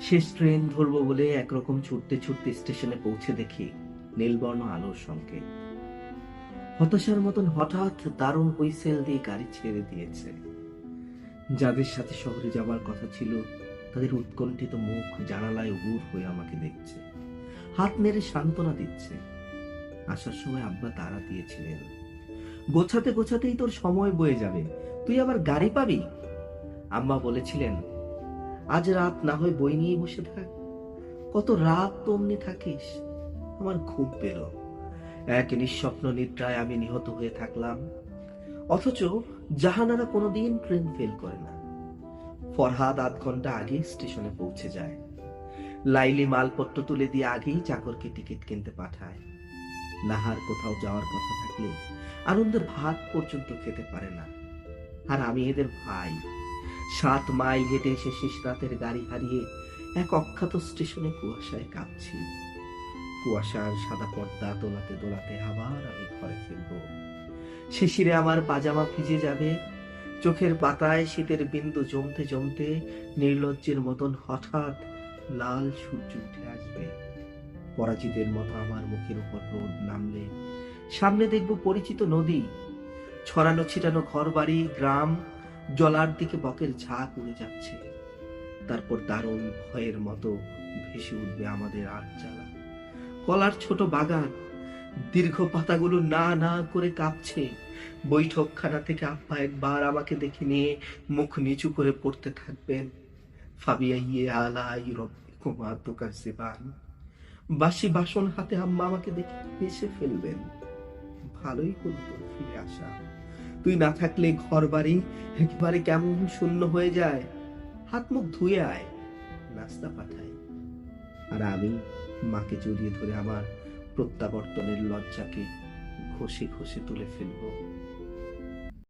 শেষ ট্রেন ধরবো বলে একরকম ছুটতে ছুটতে স্টেশনে পৌঁছে দেখি নীলবর্ণ আলোর সংকেত হতাশার মতন হঠাৎ দারুণ হুইসেল দিয়ে গাড়ি ছেড়ে দিয়েছে। যাদের সাথে শহরে যাবার কথা ছিল, তাদের উৎকণ্ঠিত মুখ জানালায় উগুর হয়ে আমাকে দেখছে। হাত নেড়ে সান্ত্বনা দিচ্ছে। আসার সময় আব্বা তারা দিয়েছিলেন। গোছাতে গোছাতেই তোর সময় বয়ে যাবে। তুই আবার গাড়ি পাবি? আম্মা বলেছিলেন আজ রাত না হয় বই নিয়ে বসে থাক। কত রাত তো অমনি থাকিস, আমার খুব পেল এক নিঃস্বপ্ন নিদ্রায় আমি নিহত হয়ে থাকলাম। অথচ জাহানারা কোনোদিন ট্রেন ফেল করে না। ফরহাদ আধ ঘণ্টা আগে স্টেশনে পৌঁছে যায়। লাইলি মালপত্র তুলে দিয়ে আগেই চাকরকে টিকিট কিনতে পাঠায়। নাহার কোথাও যাওয়ার কথা থাকলে আনন্দের ভাত পর্যন্ত খেতে পারে না। আর আমি এদের ভাই। সাত মাইল হেঁটে এসে শেষ রাতের গাড়ি হারিয়ে এক অখ্যাত স্টেশনে কুয়াশায় কাঁপছি। কুয়াশার সাদা পর্দা দোলাতে দোলাতে আবার আমি ঘরে ফিরব। শিশিরে আমার পাজামা ভিজে যাবে। চোখের পাতায় শীতের বিন্দু জমতে জমতে নির্লজ্জের মতন হঠাৎ লাল সূর্য উঠে আসবে। পরাজিতের মতো আমার মুখের উপর রোদ নামলে সামনে দেখব পরিচিত নদী। ছড়ানো ছিটানো ঘর বাড়ি গ্রাম জলার দিকে বকের ঝাঁক উড়ে যাচ্ছে। তারপর দারুণ ভয়ের মতো ভেসে উঠবে আমাদের আট জ্বালা। কলার ছোট বাগান, দীর্ঘ পাতাগুলো না না করে কাঁপছে। বৈঠকখানা থেকে আব্বা একবার আমাকে দেখে নিয়ে মুখ নিচু করে পড়তে থাকবেন। ফাবিয়া ইয়ে আলা রব্বিকুমা তুকাজ্জিবান বাসি বাসন হাতে আম্মা আমাকে দেখে হেসে ফেলবেন। ভালোই তোর ফিরে আসা। তুই না থাকলে ঘর বাড়ি একেবারে কেমন শূন্য হয়ে যায়। হাত মুখ ধুয়ে আয়, নাস্তা পাঠায়। আর আমি মাকে জড়িয়ে ধরে আমার প্রত্যাবর্তনের লজ্জাকে ঘষে ঘষে তুলে ফেলব।